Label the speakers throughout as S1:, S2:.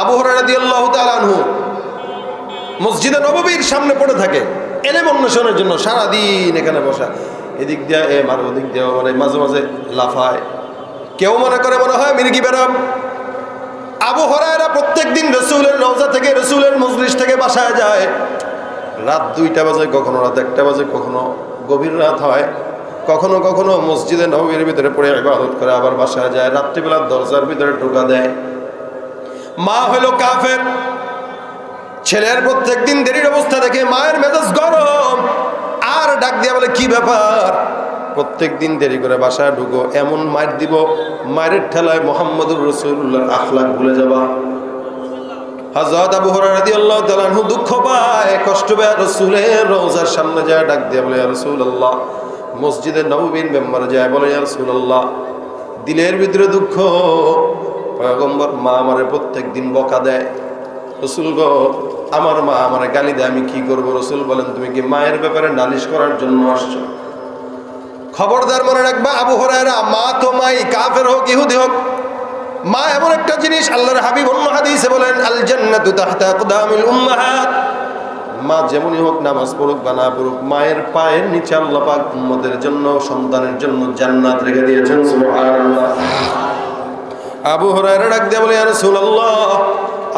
S1: আবু হরাদি আল্লাহ তালানহু মসজিদে নববীর সামনে পড়ে থাকে, এলেম অন্বেষণের জন্য সারাদিন এখানে বসা। এদিক দিয়ে, এ মার ওদিক দিয়ে মানে মাঝে মাঝে লাফায়। কেউ মনে করে, মনে হয় মির্গি বেরম আবু হরায়রা প্রত্যেক দিন রসুলের রওজা থেকে রসুলের মজলিস থেকে বাসায় যায়। রাত দুইটা বাজে, কখনো রাত একটা বাজে, কখনো গভীর রাত হয়। কখনো কখনো মসজিদে নবীর ভিতরে পড়ে ইবাদত করে আবার বাসায় যায়। রাত্রিবেলা দরজার ভিতরে ঢোকা দেয়। মা হইল কাফের। ছেলের প্রত্যেক দিন দেরির অবস্থা দেখে মায়ের মেজাজ গরম। আর ডাক দিয়া বলে, কি ব্যাপার? প্রত্যেক দিন দেরি করে বাসায় ঢুকো, এমন মার দিব, মায়ের ঠেলায় মোহাম্মদুর রসুল্লাহর আখলাক ভুলে যাবা। দুঃখ পায়, কষ্ট পায় সামনে যায়, ডাক বলে মসজিদে নববীর মেম্বার যায়, বলে রাসূলুল্লাহ। দিলের ভিতরে দুঃখ পয়গম্বর, মা আমারে প্রত্যেক দিন বকা দেয়। রসুল গো, আমার মা আমার গালি দেয়, আমি কি করব? রসুল বলেন, তুমি কি মায়ের ব্যাপারে নালিশ করার জন্য আসছো? খবরদার মনে রাখবা, আবু হরায়রা, মা তো মাই, কাফের হোক, ইহুদি হোক। মা এমন একটা জিনিস, আল্লাহর হাবিব অন্য হাদিসে বলেন আল জান্নাতু উম্মাহাত। মা যেমনই হোক, নামাজ পড়ুক বা না পড়ুক, মায়ের পায়ের নিচে আল্লাহ পাক উম্মতের জন্য, সন্তানের জন্য জান্নাত রেখে দিয়েছেন, সুবহানাল্লাহ। আবু হরায়রা ডাক দিয়ে বলে, ইয়া রাসূলুল্লাহ,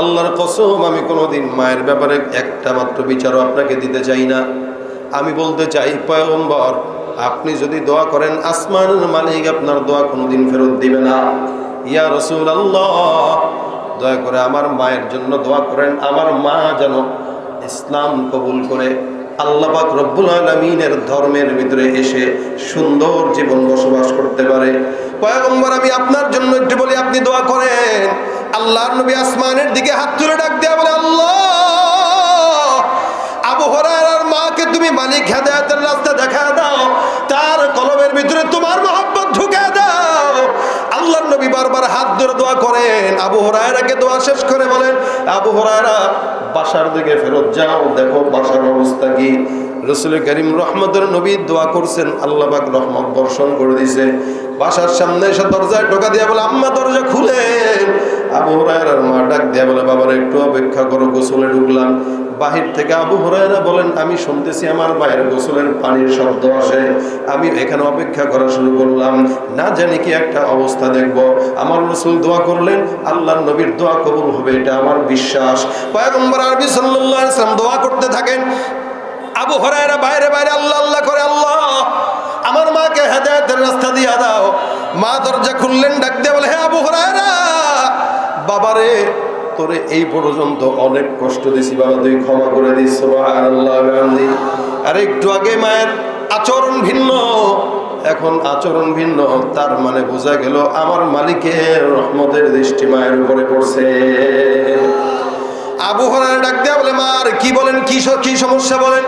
S1: আল্লাহর কসম, আমি কোনোদিন মায়ের ব্যাপারে একটা মাত্র বিচারও আপনাকে দিতে চাই না। আমি বলতে চাই, পয়গম্বর, আপনি যদি দোয়া করেন, আসমানের মালিক আপনার দোয়া কোনোদিন ফেরত দিবে না। ইয়া রসুল আল্লাহ দয়া করে আমার মায়ের জন্য দোয়া করেন, আমার মা যেন ইসলাম কবুল করে। আল্লাহ পাক রব্বুল আলমিনের ধর্মের ভিতরে এসে সুন্দর জীবন বসবাস করতে পারে। পয়গম্বর, আমি আপনার জন্য একটু বলি, আপনি দোয়া করেন। আল্লাহর নবী আসমানের দিকে হাত তুলে ডাক দেয়া বলে, আল্লাহ! আবু হরার মাকে তুমি মালিক হেদায়তের রাস্তা দেখা দাও, তার কলমের ভিতরে তোমার মহব্বত ঢুকে দাও। আল্লাহর নবী বারবার হাত ধরে দোয়া করেন। আবু হরায়রাকে দোয়া শেষ করে বলেন, আবু হরায়রা, বাসার দিকে ফেরত যাও, দেখো বাসার অবস্থা কি। রসুল করিম রহমতের নবী দোয়া করছেন, আল্লাহ পাক রহমত বর্ষণ করে দিছে বাসার সামনে এসে দরজায় টোকা দিয়ে বলে, আম্মা, দরজা খুলে। আবু হরায়রার মা ডাক দিয়ে বলে, বাবার, একটু অপেক্ষা করো, গোসলে ঢুকলাম। বাহির থেকে আবু হরায়রা বলেন, আমি শুনতেছি আমার মায়ের গোসলের পানির শব্দ আসে। আমি এখানে অপেক্ষা করা শুরু করলাম। না জানি কি একটা অবস্থা দেখব। আমার রসুল দোয়া করলেন, আল্লাহর নবীর দোয়া কবুল হবে, এটা আমার বিশ্বাস। পয়গম্বর আরবি সাল্লাম দোয়া করতে থাকেন। আবু হরায়রা বাইরে বাইরে আল্লাহ আল্লাহ করে, আল্লাহ। আমার মাকে হেদায়তের রাস্তা দিয়া দাও। মা দরজা খুললেন, ডাক দিয়ে বলে, হে আবু হরায়রা, বাবারে, তোরে এই পর্যন্ত অনেক কষ্ট দিছি, বাবা, তুই ক্ষমা করে দিস আর একটু আগে মায়ের আচরণ ভিন্ন, এখন আচরণ ভিন্ন, তার মানে বোঝা গেল আমার মালিকের রহমতের দৃষ্টি মায়ের উপরে পড়ছে। আবু হরার ডাক দেয়া বলে মার কি বলেন, কি কি সমস্যা বলেন?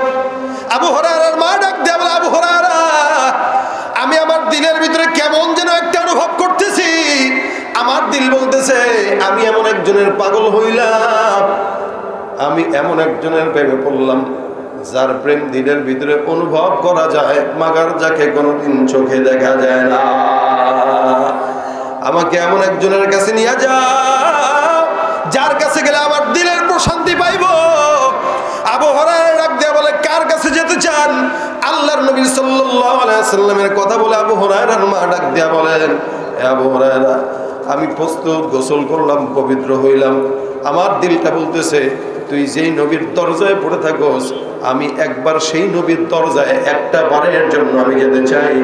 S1: আবু হরার মা ডাক দেয়া বলে, আবু হরারা দিলের ভিতরে কেমন যেন একটা অনুভব করতেছি। আমার দিল বলতেছে, আমি এমন একজনের পাগল হইলাম। আমি এমন একজনের প্রেমে পড়লাম, যার প্রেম দিলের ভিতরে অনুভব করা যায়, মাগার যাকে কোনোদিন চোখে দেখা যায় না। আমাকে এমন একজনের কাছে নিয়ে যা যার কাছে গেলে আমার দিলের প্রশান্তি পাইব। আবহাওয়ার ডাক দেয়া বলে, কার কাছে যেতে চান? আল্লাহর নবী সাল্লাল্লাহু আলাইহি সাল্লামের কথা বলে আবু হরায়রার মা ডাক দেয়া বলেন আবু হরায়রা, আমি প্রস্তুত, গোসল করলাম, পবিত্র হইলাম। আমার দিলটা বলতেছে, তুই যেই নবীর দরজায় পড়ে থাকোস, আমি একবার সেই নবীর দরজায় একটা বারের জন্য আমি যেতে চাই।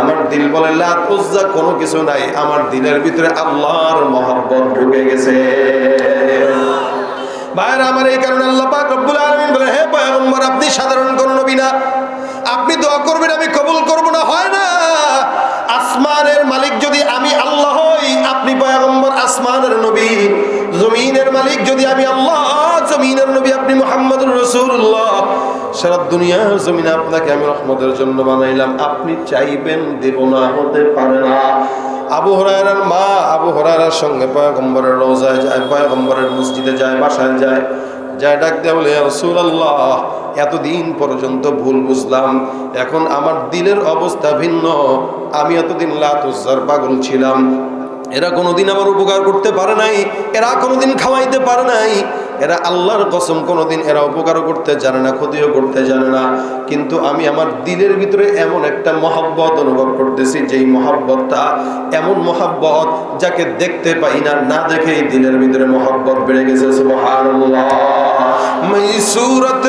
S1: আমার দিল বলে লাতুজ্জা কোনো কিছু নাই। আমার দিলের ভিতরে আল্লাহর মহব্বত ঢুকে গেছে। ভাইরা, আমার এই কারণে আল্লাহ পাক রব্বুল আলামিন বলে, হে পয়গম্বর, আপনি সাধারণ কোন নবী না? আপনি দোয়া করবেন, আমি কবুল করব না, হয় না। আসমানের মালিক যদি আমি আল্লাহ হই, আপনি পয়গম্বর আসমানের নবী, জমিনের মালিক যদি আমি আল্লাহ, জমিনের নবী আপনি মুহাম্মদুর রাসূলুল্লাহ। সারা দুনিয়ার জমিনে আপনাকে আমি রহমতের জন্য বানাইলাম। আপনি চাইবেন দেব না, হতে পারে না। আবু হরায়রার মা আবু হরায়রার সঙ্গে পয়গম্বরের রোজায় যায়, পয়গম্বরের মসজিদে যায়, বাসায় যায়। যায় ডাক দেয়া বলে রসুল্লাহ এতদিন পর্যন্ত ভুল বুঝলাম। এখন আমার দিলের অবস্থা ভিন্ন। আমি এতদিন লাতুজার পাগল ছিলাম। এরা কোনোদিন আমার উপকার করতে পারে নাই, এরা কোনোদিন খাওয়াইতে পারে নাই। এরা আল্লাহর কসম কোনোদিন এরা উপকারও করতে জানে না ক্ষতিও করতে জানে না কিন্তু আমি আমার দিলের ভিতরে এমন একটা মহাব্বত অনুভব করতেছি যেই মহাব্বতটা এমন মহাব্বত যাকে দেখতে পাই না না দেখেই দিলের ভিতরে মহাব্বত বেড়ে গেছে সুবহানাল্লাহ मैं सूरत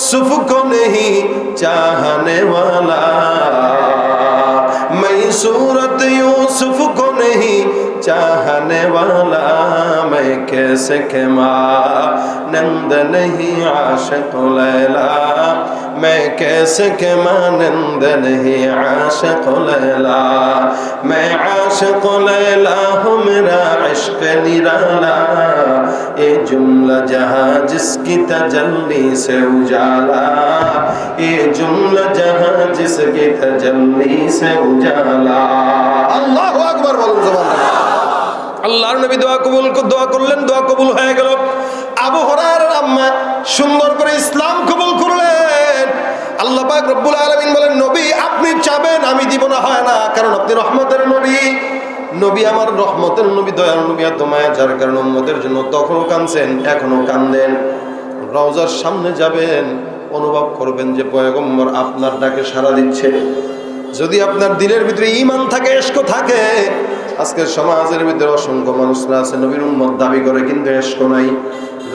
S1: सुफ को नहीं चाहने वाला मैं सूरत यूसुफ को नहीं चाहने वाला मैं कैसे खेमा नंद नहीं आशक लैला मैं कैसे खेमा नंद नहीं आशक लैला मैं आशक लैला हूँ मेरा इश्क निराला ये जुमला जहाँ जिसकी तजल्ली से उजाला ये जुमला जहाँ जिसकी तजल्ली से उजाला अल्लाह अकबर बोलो जबान আল্লাহর নবী দোয়া কবুল দোয়া করলেন, দোয়া কবুল হয়ে গেল। আবু হরার আম্মা সুন্দর করে ইসলাম কবুল করলেন। আল্লাহ পাক রব্বুল আলামিন বলেন, নবী, আপনি চাবেন, আমি দিব না, হয় না। কারণ আপনি রহমতের নবী। নবী আমার রহমতের নবী দয়াল নবী এত যার কারণ উম্মতের জন্য তখনও কাঁদছেন, এখনও কান্দেন। রওজার সামনে যাবেন, অনুভব করবেন যে পয়গম্বর আপনার ডাকে সাড়া দিচ্ছে। যদি আপনার দিলের ভিতরে ইমান থাকে এস্ক থাকে আজকে সমাজের ভিতরে অসংখ্য মানুষরা আছে, নবীর উম্মত দাবি করে, কিন্তু এস্ক নাই।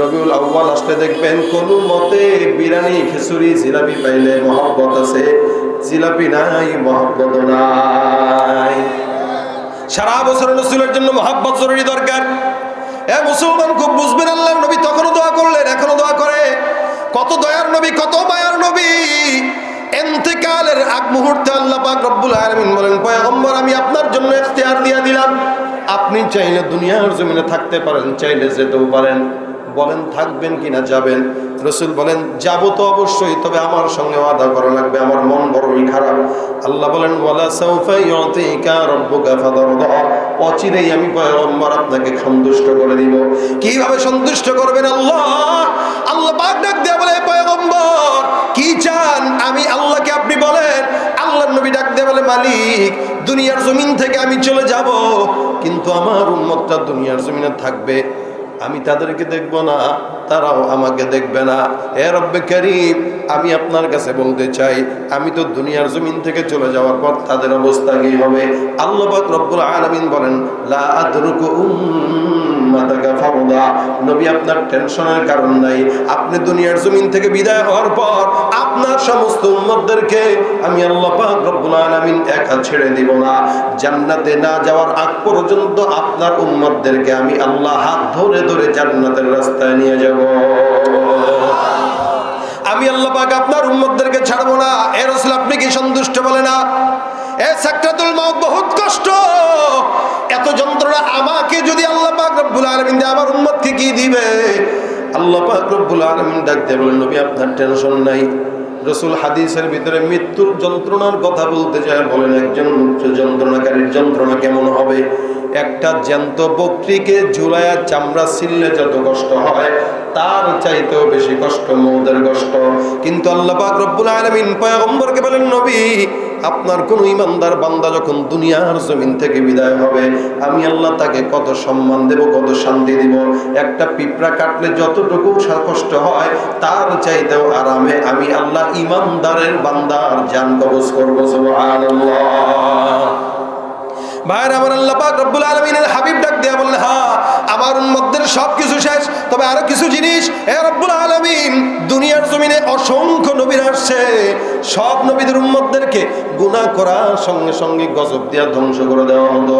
S1: রবিউল আউ্বাল আসলে দেখবেন, কোন মতে বিরিয়ানি, খিচুড়ি, জিলাপি পাইলে মহব্বত আছে। জিলাপি নাই, মহব্বত নাই। সারা বছর রসুলের জন্য মহাব্বত জরুরি দরকার। এ মুসলমান খুব বুঝবেন আল্লাহ নবী তখনও দোয়া করলেন এখনও দোয়া করে। চাইলে দুনিয়ার জমিনে থাকতে পারেন চাইলে যেতেও পারেন। বলেন, থাকবেন কিনা যাবেন? রসুল বলেন, যাব তো অবশ্যই, তবে আমার সঙ্গে আদা করা লাগবে, আমার মন বড়ই খারাপ। আল্লাহ বলেন, ওয়ালা অচিরেই আমি পয়গম্বর আপনাকে সন্তুষ্ট করে দিব। কীভাবে সন্তুষ্ট করবেন আল্লাহ? আল্লাহ ডাক দেয়া বলে পয়গম্বর, কি চান? আমি আল্লাহকে আপনি বলেন, আল্লাহ নবী ডাক দেয়া বলে, মালিক, দুনিয়ার জমিন থেকে আমি চলে যাব, কিন্তু আমার উন্মতটা দুনিয়ার জমিনে থাকবে। আমি তাদেরকে দেখব না, তারাও আমাকে দেখবে না। হে রব্বে করিম, আমি আপনার কাছে বলতে চাই, আমি তো দুনিয়ার জমিন থেকে চলে যাওয়ার পর তাদের অবস্থা কি হবে? আল্লাহ রব্বুল আলমিন বলেন, লা আদরুকু আপনার আমি আল্লাহ হাত ধরে ধরে জান্নাতের রাস্তায় নিয়ে যাব। আমি আল্লাহ পাক আপনার উম্মতদেরকে ছাড়বো না। এ রসুল আপনি কি সন্তুষ্ট বলে না? এ বহুত কষ্ট এত যন্ত্রণা আমাকে যদি আল্লাহ পাক রব্বুল আলামিন দিয়ে আমার উম্মতকে কি দিবে? আল্লাহ রব্বুল আলামিন ডাক দিয়ে বলেন নবী, আপনার টেনশন নাই। রসুল হাদিসের ভিতরে মৃত্যুর যন্ত্রণার কথা বলতে যায়। বলেন, একজন মুখ্য যন্ত্রণাকারীর যন্ত্রণা কেমন হবে? একটা জ্যান্ত বকরিকে ঝুলায়া চামড়া ছিললে যত কষ্ট হয়, তার চাইতেও বেশি কষ্ট, মৌদের কষ্ট। কিন্তু আল্লাহ রব্বুল আলামিন পয়গম্বরকে বলেন, নবী আপনার কোন ইমানদার বান্দা যখন দুনিয়ার জমিন থেকে বিদায় হবে, আমি আল্লাহ তাকে কত সম্মান দেব, কত শান্তি দিব। একটা পিঁপড়া কাটলে যতটুকু কষ্ট হয়, তার চাইতেও আরামে আমি আল্লাহ ইমানদারের বান্দার জান কবজ করব, সুবহানাল্লাহ। ভাইয়ের আমার আল্লাহ পাক রব্বুল আলমিনের হাবিব ডাক দিয়া বললেন হ্যাঁ আমার উন্মতদের সব কিছু শেষ, তবে আরও কিছু জিনিস, এ রব্বুল আলমিন, দুনিয়ার জমিনে অসংখ্য নবীর আসছে। সব নবীদের উম্মতদেরকে গুনাহ করার সঙ্গে সঙ্গে গজব দিয়া ধ্বংস করে দেওয়া হতো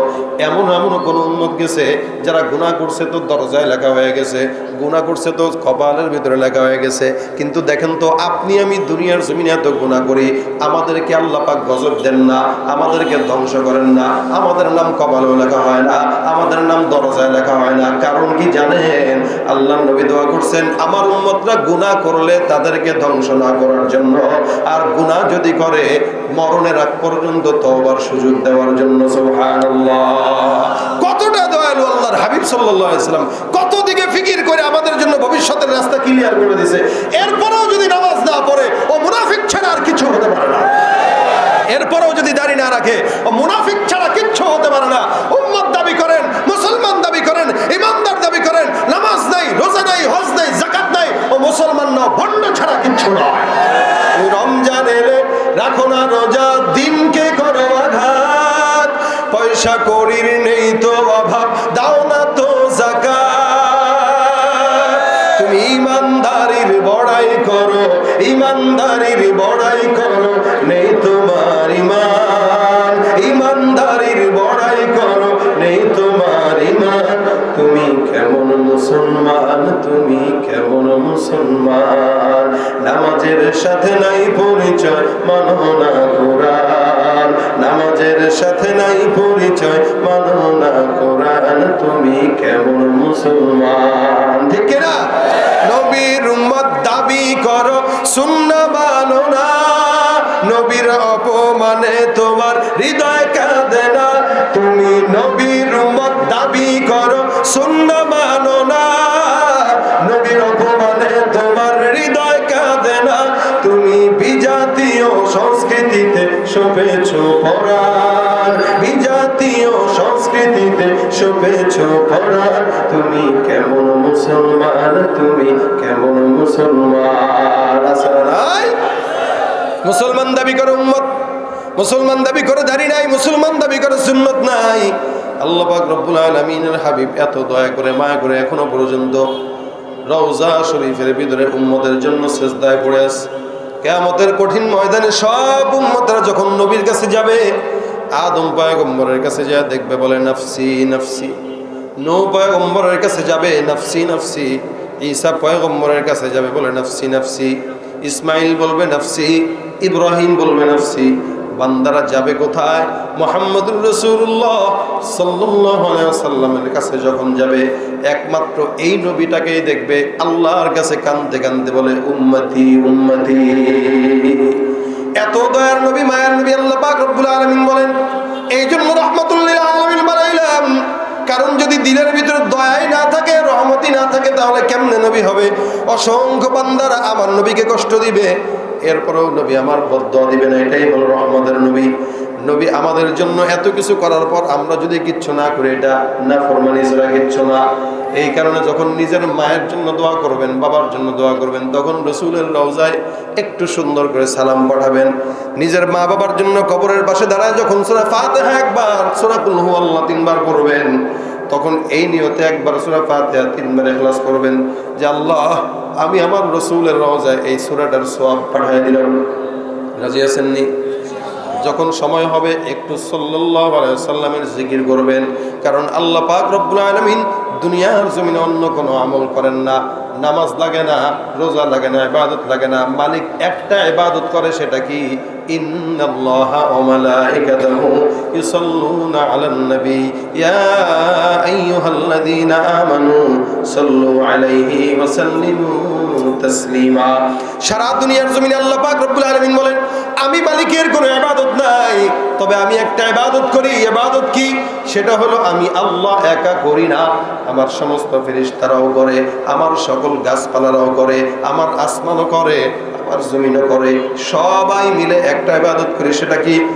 S1: এমন এমন কোন উন্মত গেছে, যারা গুনাহ করছে তো দরজায় লেখা হয়ে গেছে, গুনাহ করছে তো কপালের ভিতরে লেখা হয়ে গেছে। কিন্তু দেখেন তো, আপনি, আমি দুনিয়ার জমিনে এত গুনাহ করি, আমাদেরকে আল্লাহ পাক গজব দেন না, আমাদেরকে ধ্বংস করেন না আমাদের নাম কপালেও লেখা হয় না, আমাদের নাম দরজায় লেখা হয় না। কারণ কি জানেন? আল্লাহ নবী দোয়া করছেন, আমার উম্মতরা গুনাহ করলে তাদেরকে ধ্বংস না করার জন্য। আর গুনাহ যদি করে, মরণের আগ পর্যন্ত তওবার সুযোগ দেওয়ার জন্য। কতটা দয়ালু আল্লাহর হাবিব সাল্লাল্লাহু আলাইহি সাল্লাম। কত দিকে ফিকির করে আমাদের জন্য ভবিষ্যতের রাস্তা ক্লিয়ার করে দিছে। এরপরেও যদি নামাজ না পড়ে, ও মুনাফিক ছাড়া আর কিছু হতে পারে না। এরপরেও যদি দাড়ি না রাখে, ও মুনাফিক ছাড়া হতে পারে না। উম্মত দাবি করেন, মুসলমান দাবি করেন, ইমানদার দাবি করেন, নামাজ নাই, রোজা নাই, হজ নাই জাকাত নাই ও মুসলমান না ভণ্ড ছাড়া কিচ্ছু নয়। রমজান এলে রাখো না রোজা, দিনকে করো আঘাত। পয়সা করির নেই তো অভাব, দাও না তো জাকাত তুমি ইমানদারির বড়াই করো ইমানদারির নামাজের সাথে নাই পরিচয়, মানো না কোরআন। নামাজের সাথে নাই পরিচয়, মানো না কোরআন। তুমি কেমন মুসলমান? ঠিক না? নবীর উম্মত দাবি করো শূন্য মানো না। নবীর অপমানে তোমার হৃদয় কাঁদে না। তুমি নবীর উম্মত দাবি করো শূন্য সপেছ বিজাতীয় সংস্কৃতিতে সপেছ পরাণ। তুমি কেমন মুসলমান, তুমি কেমন মুসলমান? মুসলমান দাবি করে উম্মত, মুসলমান দাবি করে দাড়ি নাই, মুসলমান দাবি করে সুন্নত নাই। আল্লাহ পাক রব্বুল আলামিনের হাবিব, এত দয়া করে, মায়া করে এখনও পর্যন্ত রওজা শরীফের ভিতরে উম্মতের জন্য সেজদায় পড়ে আছে। কেয়ামতের কঠিন ময়দানে সব উম্মতরা যখন নবীর কাছে যাবে, আদম পায়গম্বরের কাছে যা দেখবে বলে, নাফসি নাফসি। নৌ পায়গম্বরের কাছে যাবে, নাফসি নাফসি। ঈসা পয়গম্বরের কাছে যাবে বলে, নফসি, নাফসি। ইসমাইল বলবে, নাফসি। ইব্রাহিম বলবে, নাফসি। বান্দারা যাবে কোথায়? মোহাম্মদুর রসুল্লাহ সাল্লামের কাছে যখন যাবে, একমাত্র এই নবীটাকেই দেখবে, আল্লাহর কাছে কান্দে কান্দে বলে, উম্মতি উম্মতি। এত দয়ার নবী, মায়ার নবী আল্লাহ পাক রব্বুল আলামিন বলেন এই জন্য রহমতুল্লিল আলামিন বানাইলাম। কারণ যদি দিলের ভিতরে দয়াই না থাকে রহমতি না থাকে, তাহলে কেমনে নবী হবে? অসংখ্য বান্দারা আমার নবীকে কষ্ট দিবে। এরপরেও নবী আমার বদ্ধ দিবে না, এটাই হলো রহমতের নবী। নবী আমাদের জন্য এত কিছু করার পর আমরা যদি কিচ্ছু না করি, এটা না ফরমানি ছাড়া কিচ্ছু না। এই কারণে যখন নিজের মায়ের জন্য দোয়া করবেন, বাবার জন্য দোয়া করবেন, তখন রসুলের রওজায় একটু সুন্দর করে সালাম পাঠাবেন। নিজের মা বাবার জন্য কবরের পাশে দাঁড়ায় যখন সুরা ফাতেহা একবার সুরা কুলহু আল্লাহ তিনবার পড়বেন। তখন এই নিয়তে একবার সুরা ফাতেহা তিনবার এখলাস করবেন যে আল্লাহ, আমি আমার রসুলের রওজায় এই সুরাটার সোয়াব পাঠিয়ে দিলাম। রাজি আসেননি যখন সময় হবে, একটু সাল্লাহ সাল্লামের জিকির করবেন। কারণ আল্লাহ পাক রব্বুল আলমিন দুনিয়ার জমিনে অন্য কোনো আমল করেন না। নামাজ লাগে না, রোজা লাগে না, ইবাদত লাগে না, মালিক একটা ইবাদত করে সেটা কি? ইয়া সারা দুনিয়ার জমিনে আল্লাহ পাক বলেন আমি মালিকের কোনো ইবাদত নাই। তবে আমি একটা ইবাদত করি। ইবাদত কি? সেটা হলো আমি আল্লাহ একা করি না। আমার সমস্ত ফেরেশতারাও করে, আমার সকল গাছপালারাও করে, আমার আসমানও করে, আমার জমিনও করে। সবাই মিলে একটা ইবাদত করি। সেটা কি?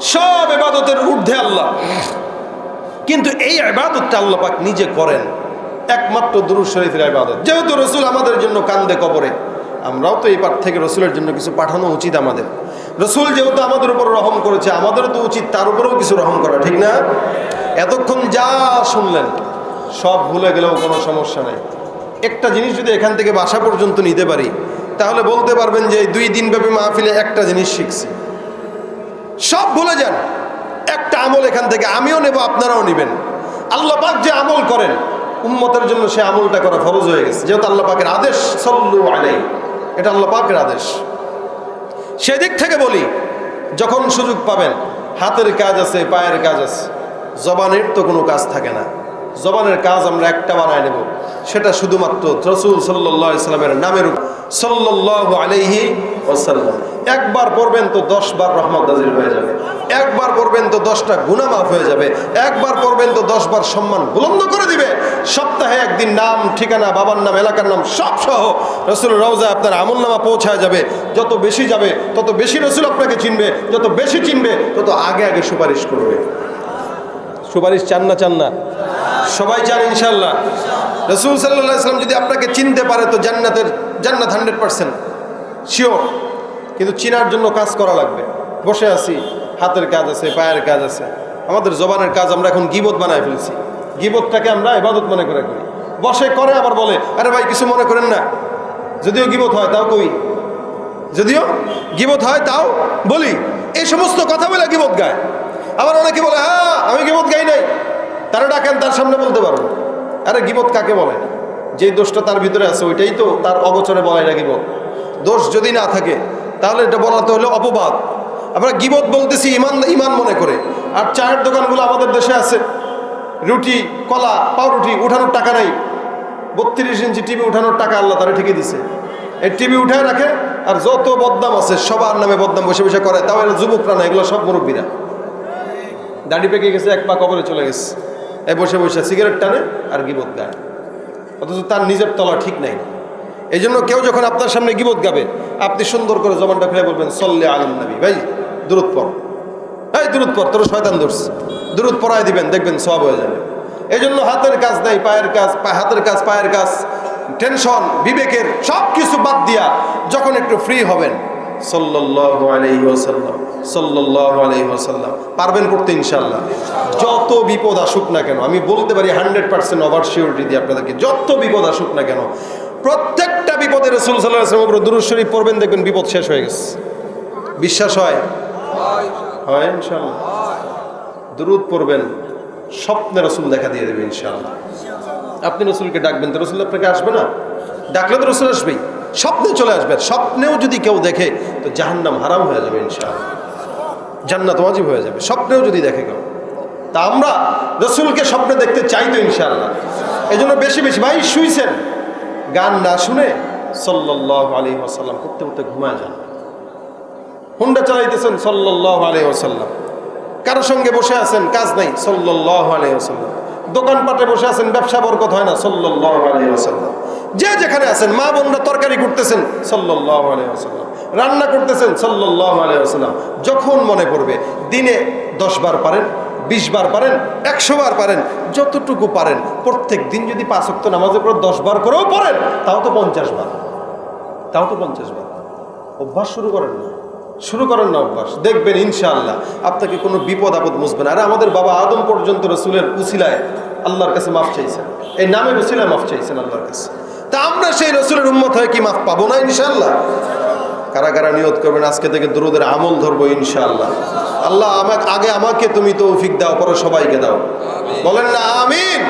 S1: সব ইবাদতের ঊর্ধ্বে আল্লাহ। কিন্তু এই ইবাদতটা আল্লাহ পাক নিজে করেন। একমাত্র দুরুদ শরীফের ইবাদত। যেহেতু রসুল আমাদের জন্য কান্দে কবরে, আমরাও তো এই পাঠ থেকে রসুলের জন্য কিছু পাঠানো উচিত আমাদের। রসুল যেহেতু আমাদের উপর রহম করেছে আমাদেরও তো উচিত তার উপরেও কিছু রহম করা, ঠিক না? এতক্ষণ যা শুনলেন, সব ভুলে গেলেও কোনো সমস্যা নেই। একটা জিনিস যদি এখান থেকে বাসা পর্যন্ত নিতে পারি, তাহলে বলতে পারবেন যে দুই দিনব্যাপী মাহফিলে একটা জিনিস শিখছি। সব ভুলে যান, একটা আমল এখান থেকে আমিও নেব, আপনারাও নেবেন। আল্লাহ পাক যে আমল করেন উম্মতের জন্য সে আমলটা করা ফরজ হয়ে গেছে। যেহেতু আল্লাহ পাকের আদেশ, সল্লু আলাই এটা আল্লাহ পাকের আদেশ। সেদিক থেকে বলি, যখন সুযোগ পাবেন, হাতের কাজ আছে, পায়ের কাজ আছে, জবানের তো কোনো কাজ থাকে না। জবানের কাজ আমরা একটা বানায় নেব। সেটা শুধুমাত্র রসুল সাল্লাহ ইসলামের নামের সাল্লাহ আলাইহি ওসাল্লাম একবার পড়বেন তো দশ বার রহমত নাজির হয়ে যাবে। একবার পড়বেন তো দশটা গুণা মাফ হয়ে যাবে। একবার পড়বেন তো দশবার সম্মান বুলন্দ করে দিবে। সপ্তাহে একদিন নাম, ঠিকানা, বাবার নাম, এলাকার নাম সব সহ রসুল রওজা আপনার আমল নামা পৌঁছায় যাবে। যত বেশি যাবে, তত বেশি রসুল আপনাকে চিনবে। যত বেশি চিনবে, তত আগে আগে সুপারিশ করবে। সুপারিশ চান না চান না? সবাই চান ইনশাল্লাহ রসুল সাল্লাহ ইসলাম যদি আপনাকে চিনতে পারে, তো জান্নাতের, জান্নাত হান্ড্রেড পার্সেন্ট শিওর কিন্তু চিনার জন্য কাজ করা লাগবে। বসে আছি, হাতের কাজ আছে, পায়ের কাজ আছে। আমাদের জবানের কাজ আমরা এখন গিবত বানায় ফেলছি। গিবতটাকে আমরা এবাদত মনে করে করি। বসে করে আবার বলে, আরে ভাই, কিছু মনে করেন না। যদিও গিবত হয়, তাও কই? যদিও গিবত হয়, তাও বলি। এই সমস্ত কথা বলে গিবত গায়। আবার অনেকে বলে হ্যাঁ আমি গিবত গাই নাই। তারা ডাকেন, তার সামনে বলতে পারব আরে গিবত কাকে বলে? যেই দোষটা তার ভিতরে আছে, ওইটাই তো তার অগোচরে বলে না গিবত। দোষ যদি না থাকে তাহলে এটা বলাতে হলো অপবাদ। আমরা গিবত বলতেছি ইমান ইমান মনে করে। আর চায়ের দোকানগুলো আমাদের দেশে আছে। রুটি, কলা, পাউরুটি উঠানোর টাকা নাই। বত্রিশ ইঞ্চি টিভি উঠানোর টাকা আল্লাহ তারা ঠিকই দিছে। এই টিভি উঠায় রাখে আর যত বদনাম আছে সবার নামে বদনাম বসে বসে করে। তাও এরা যুবকরা না, এগুলো সব মুরব্বীরা। দাড়ি পেকে গেছে, এক পা কবরে চলে গেছে। এ বসে বসে সিগারেট টানে আর গিবত গায়। অথচ তার নিজের তলা ঠিক নাই। এই জন্য কেউ যখন আপনার সামনে গিবত গাবে, আপনি সুন্দর করে জবানটা খুলে বলবেন, সল্লে আলম নবী। ভাই দূরত পর এই দূরত পর তোর শয়তান ধরছে দূরত পড়ায় দিবেন, দেখবেন সব হয়ে যাবে। এই জন্য হাতের কাজ নাই, পায়ের কাজ হাতের কাজ, পায়ের কাজ, টেনশন, বিবেকের সব কিছু বাদ দিয়া যখন একটু ফ্রি হবেন, সাল্লাল্লাহু আলাইহি ওয়াসাল্লাম পারবেন করতে ইনশাআল্লাহ। যত বিপদ আসুক না কেন, আমি বলতে পারি হান্ড্রেড পার্সেন্ট ওভার শিওরিটি দিয়ে আপনাদেরকে, যত বিপদ আসুক না কেন প্রত্যেকটা বিপদে রসুল সাল্লাহ আসলাম উপর দুরুদ শরীফ পড়বেন, দেখবেন বিপদ শেষ হয়ে গেছে। বিশ্বাস হয়? হয়, ইনশাআল্লাহ। দুরুদ পড়বেন, স্বপ্নে রসুল দেখা দিয়ে দেবে, ইনশাআল্লাহ। আপনি রসুলকে ডাকবেন, তো রসুল আপনাকে আসবে না? ডাকলে তো রসুল আসবেই। স্বপ্নে চলে আসবে স্বপ্নেও যদি কেউ দেখে, তো জাহান্নাম হারাম হয়ে যাবে, ইনশাআল্লাহ। জান্নাত ওয়াজিব হয়ে যাবে, স্বপ্নেও যদি দেখে কেউ। তা আমরা রসুলকে স্বপ্নে দেখতে চাই তো, ইনশাআল্লাহ। এই জন্য বেশি বেশি, ভাই, শুইছেন। গান না শুনে সাল্লাহ আলী করতে করতে ঘুমায় যান। হুন্ডা চালাইতেছেন সাল্লাহ আলী আসাল্লাম কারও সঙ্গে বসে আছেন, কাজ নাই সাল্লাহ আলী আসাল্লাম দোকানপাটে বসে আছেন, ব্যবসা বরকত হয় না সাল্লাহ আলী আসাল্লাম যে যেখানে আছেন, মা বোনরা তরকারি করতেছেন সাল্লাহ আলী আসাল্লাম রান্না করতেছেন সাল্লাহ আলী আসাল্লাম যখন মনে পড়বে, দিনে দশ বার পারেন বিশ বার পারেন, একশো বার পারেন, যতটুকু পারেন। প্রত্যেক দিন যদি পাঁচ অক্ত নামাজের পর দশ বার করেও পড়েন তাও তো পঞ্চাশ বার। তাও তো পঞ্চাশ বার। অভ্যাস শুরু করেন না। শুরু করেন না অভ্যাস। দেখবেন ইনশাআল্লাহ আপনাকে কোনো বিপদ আপদ মুসবে না। আরে আমাদের বাবা আদম পর্যন্ত রসুলের উসিলায় আল্লাহর কাছে মাফ চাইছেন। এই নামে উসিলায় মাফ চাইছেন আল্লাহর কাছে। তা আমরা সেই রসুলের উম্মত হয়ে কি মাফ পাবো না ইনশাআল্লাহ? কারা কারা নিয়ত করবেন, আজকে থেকে দরুদের আমল ধরবো ইনশাআল্লাহ। আল্লাহ আমাকে, আগে আমাকে তুমি তৌফিক দাও, পরে সবাইকে দাও। বলেন না, আমিন।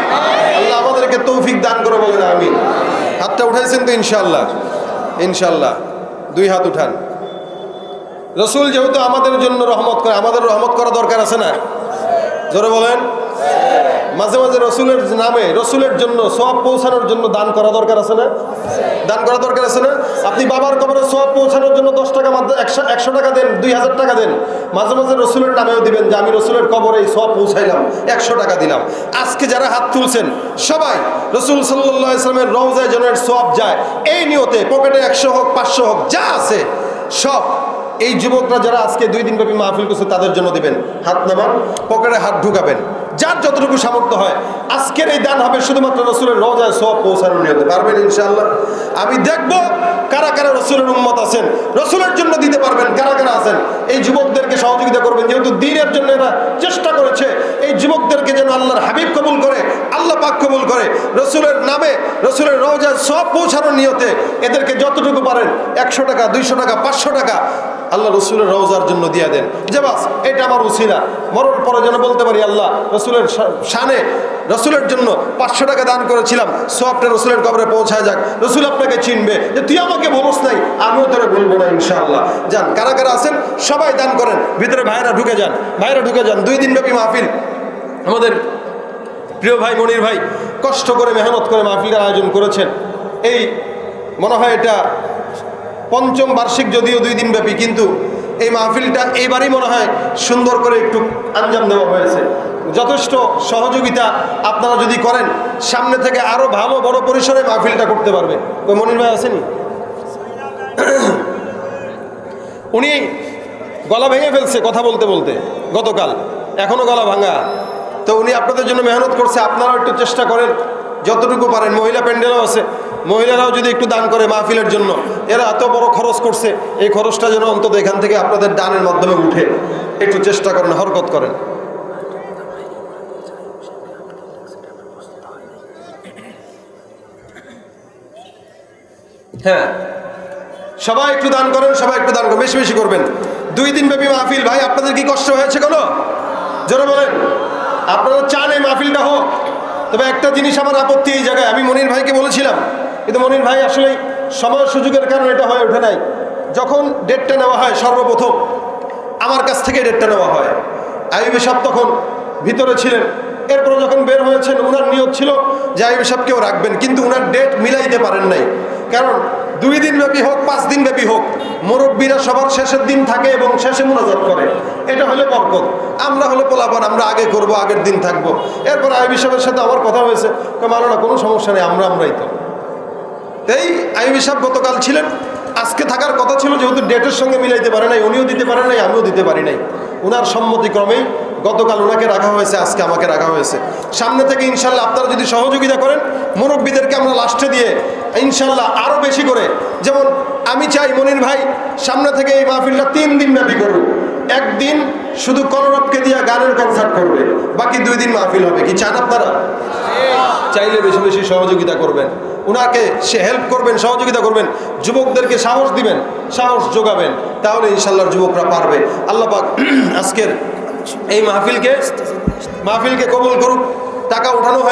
S1: আল্লাহ আমাদেরকে তৌফিক দান করো, বলেন আমিন। হাতটা উঠাইছেন তো ইনশাআল্লাহ। ইনশাআল্লাহ। দুই হাত উঠান। রসুল যেহেতু আমাদের জন্য রহমত করে, আমাদের রহমত করা দরকার আছে না? জোরে বলেন। মাঝে মাঝে রসুলের নামে, রসুলের জন্য সব পৌঁছানোর জন্য দান করা দরকার আছে না? দান করা দরকার আছে না? আপনি বাবার কবরে সব পৌঁছানোর জন্য দশ টাকা একশো একশো টাকা দেন, দুই হাজার টাকা দেন। মাঝে মাঝে রসুলের নামেও দিবেন যে, আমি রসুলের কবরে সব পৌঁছাইলাম, একশো টাকা দিলাম। আজকে যারা হাত তুলছেন, সবাই রসুল সাল্লাহ ইসলামের রওজায় জনের সব যায়। এই নিয়তে পকেটে একশো হোক, পাঁচশো হোক, যা আছে, সব এই যুবকরা যারা আজকে দুই দিন ব্যাপী মাহফিল করছে, তাদের জন্য দিবেন। হাত নামান, পকেটে হাত ঢুকাবেন। যার যতটুকু সামর্থ্য হয়। আজকের এই দান হবে শুধুমাত্র রসুলের রোজায় সব পৌঁছানোর নিয়তে। পারবেন ইনশাল্লাহ আমি দেখব কারা কারা রসুলের উম্মত আছেন। রসুলের জন্য দিতে পারবেন, কারা কারা আছেন? এই যুবকদেরকে সহযোগিতা করবেন, যেহেতু দিনের জন্য এরা চেষ্টা করেছে, এই যুবকদেরকে যেন আল্লাহর হাবিব কবুল করে, আল্লাহ পাক কবুল করে। রসুলের নামে, রসুলের রোজায় সব পৌঁছানোর নিয়তে এদেরকে যতটুকু পারেন, একশো টাকা, দুইশো টাকা, পাঁচশো টাকা আল্লাহ রসুলের রওজার জন্য দিয়া দেন। যে বাস, এটা আমার উসিলা। মরণ পরে যেন বলতে পারি, আল্লাহ রসুলের শানে রসুলের জন্য পাঁচশো টাকা দান করেছিলাম। সবটা রসুলের কবরে পৌঁছায় যাক। রসুল আপনাকে চিনবে যে তুই আমাকে বলস নাই, আমিও তোরে বলব না, ইনশাআল্লাহ। যান, কারা কারা আছেন? সবাই দান করেন। ভিতরে ভাইরা ঢুকে যান। ভাইরা ঢুকে যান। দুই দিন ব্যাপী মাহফিল। আমাদের প্রিয় ভাই, মনির ভাই, কষ্ট করে, মেহনত করে মাহফিলের আয়োজন করেছেন। এই মনে হয় এটা পঞ্চম বার্ষিক যদিও দুই দিন ব্যাপী, কিন্তু এই মাহফিলটা এইবারই মনে হয় সুন্দর করে একটু আঞ্জাম দেওয়া হয়েছে। যথেষ্ট সহযোগিতা আপনারা যদি করেন, সামনে থেকে আরও ভালো, বড় পরিসরে মাহফিলটা করতে পারবে। ওই মনির ভাই আসেনি উনি গলা ভেঙে ফেলছে কথা বলতে বলতে, গতকাল। এখনও গলা ভাঙা। তো উনি আপনাদের জন্য মেহনত করছে, আপনারাও একটু চেষ্টা করেন, যতটুকু পারেন। মহিলা প্যান্ডেলও আছে। মহিলারাও যদি একটু দান করে মাহফিলের জন্য, এরা এত বড় খরচ করছে, এই খরচটা যেন অন্তত এখান থেকে আপনাদের দানের মাধ্যমে উঠে। একটু চেষ্টা করেন, হরকত করেন। হ্যাঁ সবাই একটু দান করেন, সবাই একটু দান করেন, বেশি বেশি করবেন। দুই দিন ব্যাপী মাহফিল, ভাই, আপনাদের কি কষ্ট হয়েছে কোনো? জোরে বলেন। আপনারা চান এই মাহফিলটা হোক। তবে একটা জিনিস আমার আপত্তি এই জায়গায়, আমি মনির ভাইকে বলেছিলাম কিন্তু মনির ভাই আসলে সময় সুযোগের কারণে এটা হয়ে ওঠে নাই। যখন ডেটটা নেওয়া হয় সর্বপ্রথম, আমার কাছ থেকে ডেটটা নেওয়া হয়। আইবি সাহেব তখন ভিতরে ছিলেন। এরপরে যখন বের হয়েছেন ওনার নিয়োগ ছিল যে আইবি সাহেবকেও রাখবেন, কিন্তু ওনার ডেট মিলাইতে পারেন নাই। কারণ দুই দিন ব্যাপী হোক, পাঁচ দিন ব্যাপী হোক, মুরব্বীরা সবার শেষের দিন থাকে এবং শেষে মোনাজাত করে। এটা হলে বরকত। আমরা হলে পোলাপান, আমরা আগে করব, আগের দিন থাকব। এরপর আইবি সাহেবের সাথে আমার কথা হয়েছে মানো না কোনো সমস্যা নেই, আমরা আমরাই তো। এই আইবি সাহেব গতকাল ছিলেন। আজকে থাকার কথা ছিল যেহেতু ডেটের সঙ্গে মিলাইতে পারে নাই, উনিও দিতে পারেন নাই, আমিও দিতে পারি নাই। ওনার সম্মতিক্রমেই গতকাল ওনাকে রাখা হয়েছে, আজকে আমাকে রাখা হয়েছে। সামনে থেকে ইনশাল্লাহ আপনারা যদি সহযোগিতা করেন, মুরব্বীদেরকে আমরা লাস্টে দিয়ে ইনশাল্লাহ আরও বেশি করে, যেমন আমি চাই মনির ভাই সামনে থেকে এই মাহফিলটা তিন দিন ব্যাপী করুক। একদিন শুধু কলরবকে দিয়ে গানের কনসার্ট করবে, বাকি দুই দিন মাহফিল হবে। কি চান আপনারা? চাইলে বেশি বেশি সহযোগিতা করবেন। উনাকে সে হেল্প করবেন, সহযোগিতা করবেন, যুবকদেরকে সাহস দিবেন, সাহস যোগাবেন, তাহলে ইনশাল্লাহ যুবকরা পারবে। আল্লাহ পাক আজকের এই মাহফিলকে মাহফিলকে কবুল করুক। টাকা উঠানো হয়ে